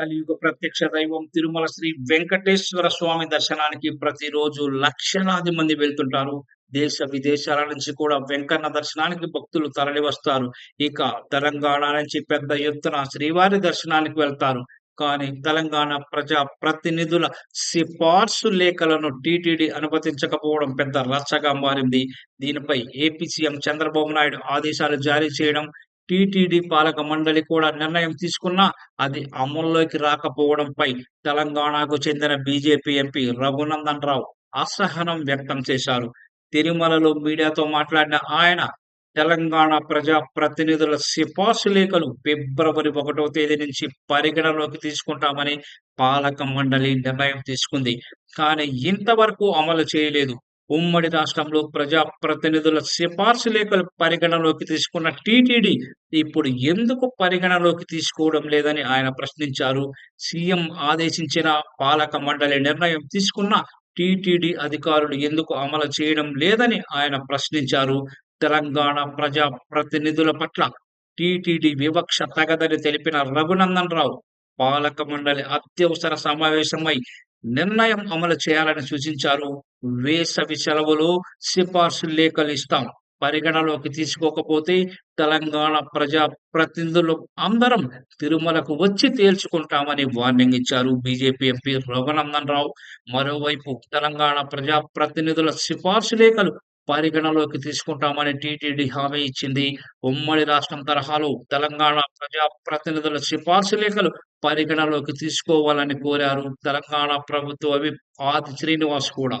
కలియుగ ప్రత్యక్ష దైవం తిరుమల శ్రీ వెంకటేశ్వర స్వామి దర్శనానికి ప్రతిరోజు లక్షలాది మంది వెళ్తుంటారు. దేశ విదేశాల నుంచి కూడా వెంకన్న దర్శనానికి భక్తులు తరలి వస్తారు ఇక తెలంగాణ నుంచి పెద్ద ఎత్తున శ్రీవారి దర్శనానికి వెళ్తారు. కానీ తెలంగాణ ప్రజా ప్రతినిధుల సిఫార్సు లేఖలను టీటీడీ అనుమతించకపోవడం పెద్ద రచ్చగా మారింది. దీనిపై ఏపీ సీఎం చంద్రబాబు నాయుడు ఆదేశాలు జారీ చేయడం టీటీడీ పాలక మండలి కూడా నిర్ణయం తీసుకున్నా అది అమల్లోకి రాకపోవడంపై తెలంగాణకు చెందిన బీజేపీ ఎంపీ రఘునందన్ రావు అసహనం వ్యక్తం చేశారు. తిరుమలలో మీడియాతో మాట్లాడిన ఆయన తెలంగాణ ప్రజా ప్రతినిధుల సిఫార్సు లేఖలు ఫిబ్రవరి ఒకటో తేదీ నుంచి పరిగణలోకి తీసుకుంటామని పాలక మండలి నిర్ణయం తీసుకుంది. కానీ ఇంతవరకు అమలు చేయలేదు. ఉమ్మడి రాష్ట్రంలో ప్రజా ప్రతినిధుల సిఫార్సు లేఖలు పరిగణలోకి తీసుకున్న టీటీడీ ఇప్పుడు ఎందుకు పరిగణలోకి తీసుకోవడం లేదని ఆయన ప్రశ్నించారు. సీఎం ఆదేశించిన పాలక మండలి నిర్ణయం తీసుకున్న టీటీడీ అధికారులు ఎందుకు అమలు చేయడం లేదని ఆయన ప్రశ్నించారు. తెలంగాణ ప్రజా ప్రతినిధుల పట్ల టీటీడీ వివక్ష తగదని తెలిపిన రఘునందన్ రావు పాలక మండలి అత్యవసర సమావేశమై నిర్ణయం అమలు చేయాలని సూచించారు. వేసవి సెలవులు సిఫార్సు లేఖలు ఇస్తాం. పరిగణలోకి తీసుకోకపోతే తెలంగాణ ప్రజా ప్రతినిధులు అందరం తిరుమలకు వచ్చి తేల్చుకుంటామని వార్నింగ్ ఇచ్చారు. BJP MP Raghunandan Rao. మరోవైపు తెలంగాణ ప్రజా ప్రతినిధుల సిఫార్సు లేఖలు పరిగణలోకి తీసుకుంటామని టీటీడీ హామీ ఇచ్చింది. ఉమ్మడి రాష్ట్రం తరహాలో తెలంగాణ ప్రజా ప్రతినిధుల సిఫార్సు లేఖలు పరిగణలోకి తీసుకోవాలని కోరారు. తెలంగాణ ప్రభుత్వ అవి ఆది శ్రీనివాస్ కూడా.